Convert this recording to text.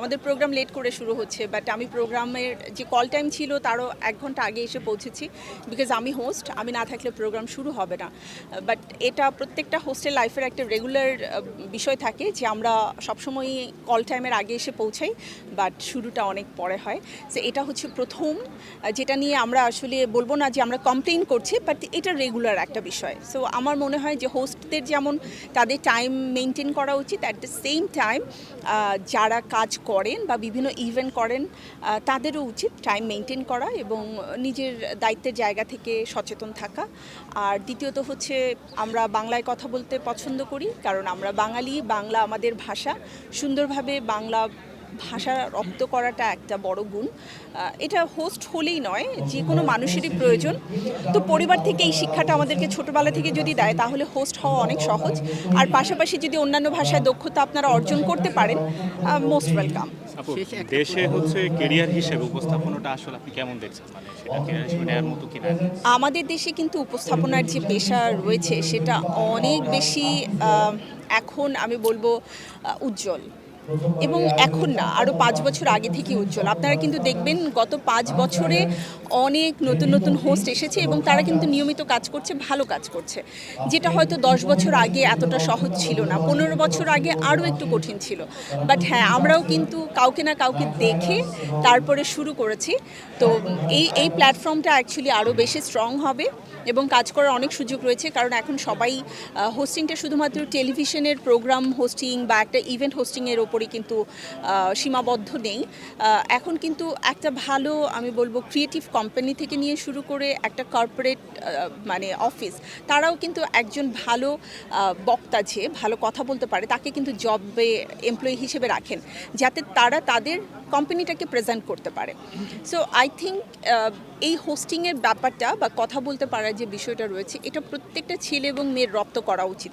আমাদের programme late করে শুরু হচ্ছে বাট আমি প্রোগ্রামের যে কল টাইম ছিল তারও এক ঘণ্টা আগে এসে পৌঁছেছি বিকজ আমি হোস্ট আমি না থাকলে প্রোগ্রাম শুরু হবে না। বাট এটা প্রত্যেকটা হোস্টেল লাইফের একটা রেগুলার বিষয় থাকে যে আমরা সবসময় কল টাইমের আগে এসে পৌঁছাই বাট শুরুটা অনেক পরে হয়। সো এটা হচ্ছে প্রথম যেটা নিয়ে আমরা আসলে বলব না যে আমরা কমপ্লেন করছি বাট এটা রেগুলার একটা বিষয়। সো আমার মনে হয় যে হোস্টদের যেমন তাদের টাইম মেনটেন করা উচিত অ্যাট দ্য সেম টাইম যারা কাজ করেন বা বিভিন্ন ইভেন্ট করেন তাদেরও উচিত টাইম মেনটেন করা এবং নিজের দায়িত্বের জায়গা থেকে সচেতন থাকা। আর দ্বিতীয়ত হচ্ছে আমরা বাংলায় কথা বলতে পছন্দ করি, কারণ আমরা বাঙালি, বাংলা আমাদের ভাষা। সুন্দরভাবে বাংলা ভাষা রপ্ত করাটা একটা বড় গুণ। এটা হোস্ট হলেই নয় যে কোনো মানুষেরই প্রয়োজন। তো পরিবার থেকে এই শিক্ষাটা আমাদেরকে ছোটবেলা থেকে যদি দেয় তাহলে হোস্ট হওয়া অনেক সহজ। আর পাশাপাশি যদি অন্যান্য ভাষায় দক্ষতা আপনারা অর্জন করতে পারেন মোস্ট ওয়েলকাম দেশে হচ্ছে কেরিয়ার হিসেবে উপস্থাপনাটা আসলে আপনি কেমন দেখছেন? মানে সেটা কেরিয়ার হিসেবে নেওয়ার মতো কিনা? আমাদের দেশে কিন্তু উপস্থাপনার যে পেশা রয়েছে সেটা অনেক বেশি এখন আমি বলব উজ্জ্বল। এবং এখন না আরও পাঁচ বছর আগে থেকে উজ্জ্বল। আপনারা কিন্তু দেখবেন গত পাঁচ বছরে অনেক নতুন নতুন হোস্ট এসেছে এবং তারা কিন্তু নিয়মিত কাজ করছে ভালো কাজ করছে। যেটা হয়তো দশ বছর আগে এতটা সহজ ছিল না পনেরো বছর আগে আরও একটু কঠিন ছিল। বাট হ্যাঁ আমরাও কিন্তু কাউকে না কাউকে দেখে তারপরে শুরু করেছি। তো এই এই প্ল্যাটফর্মটা অ্যাকচুয়ালি আরও বেশি স্ট্রং হবে। এবং কাজ করার অনেক সুযোগ রয়েছে, কারণ এখন সবাই হোস্টিংটা শুধুমাত্র টেলিভিশনের প্রোগ্রাম হোস্টিং বা একটা ইভেন্ট হোস্টিংয়ের ওপরই কিন্তু সীমাবদ্ধ নেই। এখন কিন্তু একটা ভালো, আমি বলব ক্রিয়েটিভ কোম্পানি থেকে নিয়ে শুরু করে একটা কর্পোরেট মানে অফিস তারাও কিন্তু একজন ভালো বক্তা যে, ভালো কথা বলতে পারে, তাকে কিন্তু জবে এমপ্লয়ি হিসেবে রাখেন, যাতে তারা তাদের কোম্পানিটাকে প্রেজেন্ট করতে পারে। সো আই থিঙ্ক এই হোস্টিংয়ের ব্যাপারটা বা কথা বলতে পারার যে বিষয়টা রয়েছে, এটা প্রত্যেকটা ছেলে এবং মেয়ের রপ্ত করা উচিত।